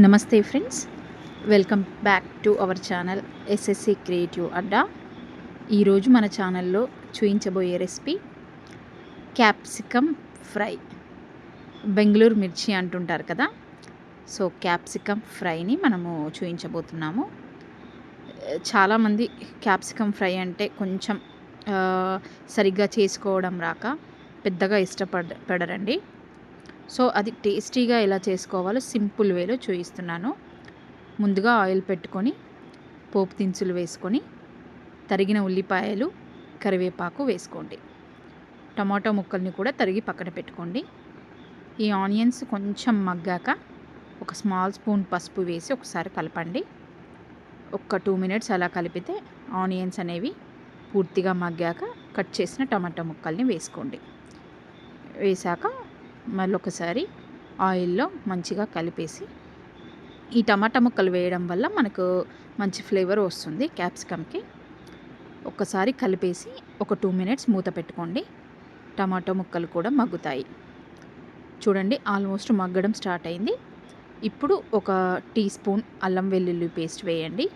నమస్తే friends. Welcome back to our channel SSC creative Adda ఈరోజు మన ఛానల్లో చూయించబోయే రెసిపీ క్యాప్సికమ్ ఫ్రై. బెంగళూరు మిర్చి అంటుంటారు కదా. సో క్యాప్సికమ్ ఫ్రైని మనము చూయించబోతున్నాము. చాలామంది క్యాప్సికమ్ ఫ్రై అంటే కొంచెం సరిగ్గా చేసుకోవడం రాక పెద్దగా ఇష్టపడ పడరండి. సో అది టేస్టీగా ఎలా చేసుకోవాలో సింపుల్ వేలో చూపిస్తున్నాను ముందుగా ఆయిల్ పెట్టుకొని పోపు దినుసులు వేసుకొని తరిగిన ఉల్లిపాయలు కరివేపాకు వేసుకోండి. టమాటో ముక్కల్ని కూడా తరిగి పక్కన పెట్టుకోండి. ఈ ఆనియన్స్ కొంచెం మగ్గాక ఒక స్మాల్ స్పూన్ పసుపు వేసి ఒకసారి కలపండి. ఒక టూ మినిట్స్ అలా కలిపితే ఆనియన్స్ అనేవి పూర్తిగా మగ్గాక కట్ చేసిన టమాటా ముక్కల్ని వేసుకోండి. వేసాక మళ్ళీ ఒకసారి ఆయిల్లో మంచిగా కలిపేసి ఈ టమాటా ముక్కలు వేయడం వల్ల మనకు మంచి ఫ్లేవర్ వస్తుంది క్యాప్సికమ్కి. ఒక్కసారి కలిపేసి ఒక టూ మినిట్స్ మూత పెట్టుకోండి. టమాటో ముక్కలు కూడా మగ్గుతాయి. చూడండి ఆల్మోస్ట్ మగ్గడం స్టార్ట్ అయింది. ఇప్పుడు ఒక టీ స్పూన్ అల్లం వెల్లుల్లి పేస్ట్ వేయండి.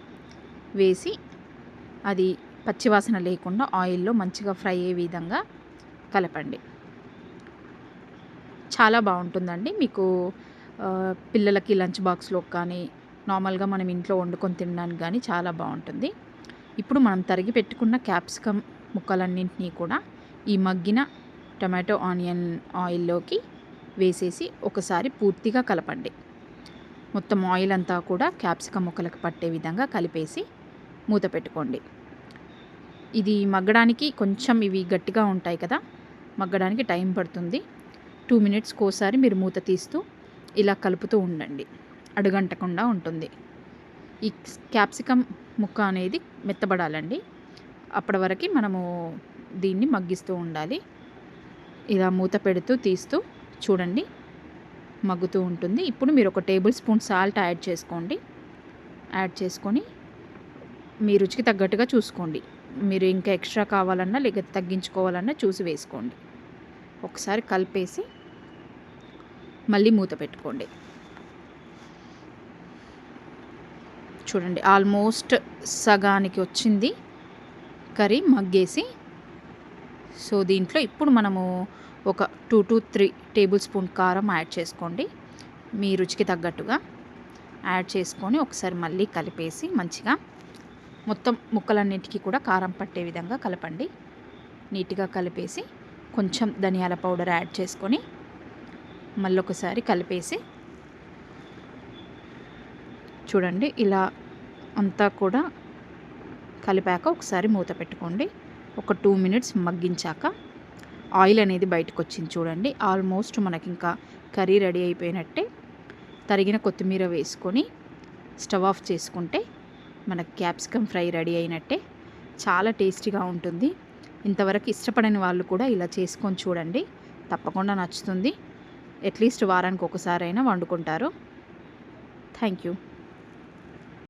వేసి అది పచ్చివాసన లేకుండా ఆయిల్లో మంచిగా ఫ్రై అయ్యే విధంగా కలపండి. చాలా బాగుంటుందండి. మీకు పిల్లలకి లంచ్ బాక్స్లో కానీ నార్మల్గా మనం ఇంట్లో వండుకొని తినడానికి కానీ చాలా బాగుంటుంది. ఇప్పుడు మనం తరిగి పెట్టుకున్న క్యాప్సికమ్ ముక్కలన్నింటినీ కూడా ఈ మగ్గిన టమాటో ఆనియన్ ఆయిల్లోకి వేసేసి ఒకసారి పూర్తిగా కలపండి. మొత్తం ఆయిల్ అంతా కూడా క్యాప్సికమ్ ముక్కలకు పట్టే విధంగా కలిపేసి మూత పెట్టుకోండి. ఇది మగ్గడానికి కొంచెం ఇవి గట్టిగా ఉంటాయి కదా మగ్గడానికి టైం పడుతుంది. టూ మినిట్స్కి ఒకసారి మీరు మూత తీస్తూ ఇలా కలుపుతూ ఉండండి. అడుగంటకుండా ఉంటుంది. ఈ క్యాప్సికమ్ ముక్క అనేది మెత్తబడాలండి. అప్పటి వరకు మనము దీన్ని మగ్గిస్తూ ఉండాలి. ఇలా మూత పెడుతూ తీస్తూ చూడండి మగ్గుతూ ఉంటుంది. ఇప్పుడు మీరు ఒక టేబుల్ స్పూన్ సాల్ట్ యాడ్ చేసుకోండి. యాడ్ చేసుకొని మీ రుచికి తగ్గట్టుగా చూసుకోండి. మీరు ఇంకా ఎక్స్ట్రా కావాలన్నా లేక తగ్గించుకోవాలన్నా చూసి వేసుకోండి. ఒకసారి కలిపేసి మళ్ళీ మూత పెట్టుకోండి. చూడండి ఆల్మోస్ట్ సగానికి వచ్చింది కర్రీ మగ్గేసి సో దీంట్లో ఇప్పుడు మనము ఒక two to three table spoon కారం యాడ్ చేసుకోండి. మీ రుచికి తగ్గట్టుగా యాడ్ చేసుకొని ఒకసారి మళ్ళీ కలిపేసి మంచిగా మొత్తం ముక్కలన్నిటికీ కూడా కారం పట్టే విధంగా కలపండి. నీట్గా కలిపేసి కొంచెం ధనియాల పౌడర్ యాడ్ చేసుకొని మళ్ళీ ఒకసారి కలిపేసి చూడండి ఇలా అంతా కూడా కలిపాక ఒకసారి మూత పెట్టుకోండి. ఒక టూ మినిట్స్ మగ్గించాక ఆయిల్ అనేది బయటకు వచ్చింది చూడండి. ఆల్మోస్ట్ మనకి ఇంకా కర్రీ రెడీ అయిపోయినట్టే. తరిగిన కొత్తిమీర వేసుకొని స్టవ్ ఆఫ్ చేసుకుంటే మన క్యాప్సికమ్ ఫ్రై రెడీ అయినట్టే. చాలా టేస్టీగా ఉంటుంది. ఇంతవరకు ఇష్టపడని వాళ్ళు కూడా ఇలా చేసుకొని చూడండి. తప్పకుండా నచ్చుతుంది. అట్లీస్ట్ వారానికి ఒకసారైనా వండుకుంటారు. Thank you.